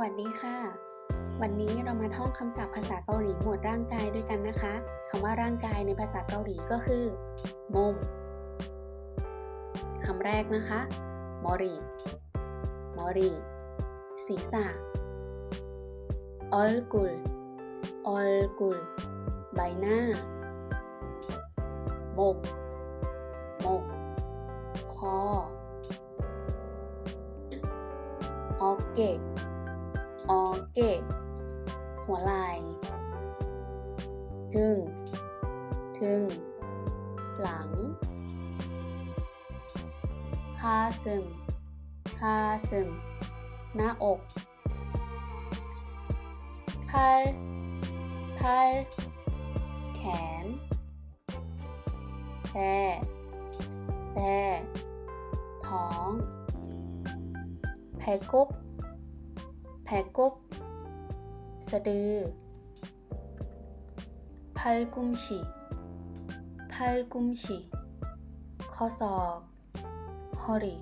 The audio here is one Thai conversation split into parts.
วัสดีค่ะ วันนี้เรามาท่องคำศัพท์ภาษาเกาหลีหมวดร่างกายด้วยกันนะคะคำว่าร่างกายในภาษาเกาหลีก็คือมมคำแรกนะคะมอรีมอรีศีรษะออลกุลออลกุลใบหน้ามกมกคอออเกะ ออเกะหัวไหล่ถึง ถึง หลัง คาซึม คาซึม หน้าอกพัลพัลแขนแบแบท้องแผกบ แผกบสะดือพัลกุมฉีพัลกุมฉีข้อศอกฮอริ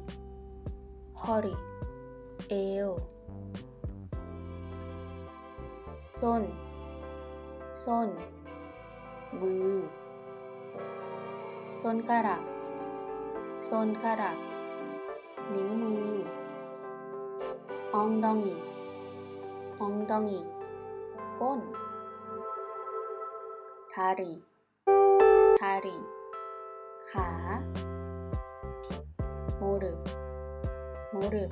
ฮอริเอวส้น ส้น มือ ส้นกระดักส้นกระดัก นิ้วมือ 엉덩이, 엉덩이, 꼰, 다리, 다리, 가, 무릎, 무릎,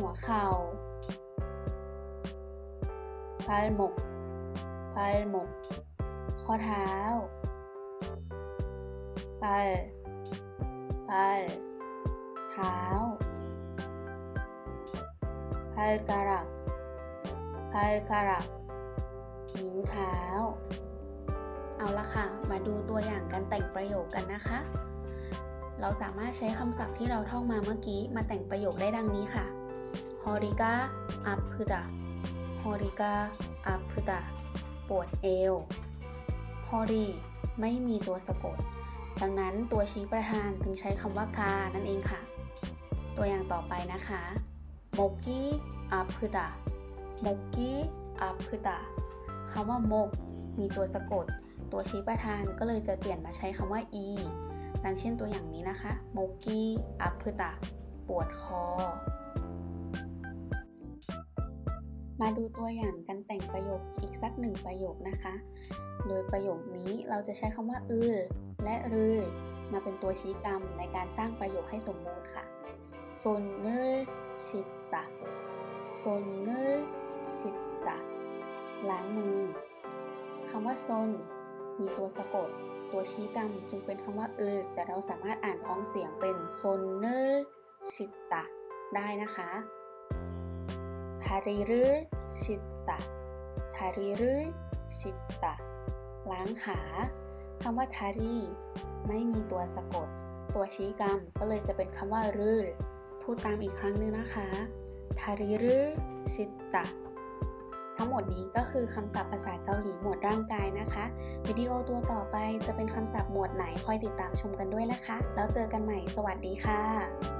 หัวเข่า 발목, 발목, ข้อเท้า 발, 발, เท้า 발가락 พายการะนิ้วเท้า เอาละค่ะ มาดูตัวอย่างการแต่งประโยคกันนะคะ เราสามารถใช้คำศัพท์ที่เราท่องมาเมื่อกี้มาแต่งประโยคได้ดังนี้ค่ะ ฮอริกาอัพพุดะฮอริกาอัพพุดะปวดเอว ฮอรีไม่มีตัวสะกด ดังนั้นตัวชี้ประธานถึงใช้คำว่าคานั่นเองค่ะ ตัวอย่างต่อไปนะคะ โมกี้อัพพุดะ ามกกี้อาพึดาคำว่ามก มีตัวสะกด ตัวชี้ประธานก็เลยจะเปลี่ยนมาใช้คำว่า e ดังเช่นตัวอย่างนี้นะคะ มกกี้อาพึดาปวดคอ มาดูตัวอย่างการแต่งประโยคอีกสักหนึ่งประโยคนะคะ โดยประโยคนี้เราจะใช้คำว่าอือและรือมาเป็นตัวชี้กรรมในการสร้างประโยคให้สมบูรณ์ค่ะ 손을 씻다 손을 จ้ะ ล้างมือคำว่าซนมีตัวสะกด ตัวชี้กรรมจึงเป็นคำว่าเออแต่เราสามารถอ่านพ้องเสียงเป็นโซนเนอร์ชิตะได้นะคะทาริรุชิตะทาริรุชิตะล้างขาคำว่าทารีไม่มีตัวสะกด ตัวชี้กรรมก็เลยจะเป็นคำว่ารืพูดตามอีกครั้งนึงนะคะทาริรุชิตะ ทั้งหมดนี้ก็คือคำศัพท์ภาษาเกาหลีหมวดร่างกายนะคะ วิดีโอตัวต่อไปจะเป็นคำศัพท์หมวดไหนคอยติดตามชมกันด้วยนะคะ แล้วเจอกันใหม่ สวัสดีค่ะ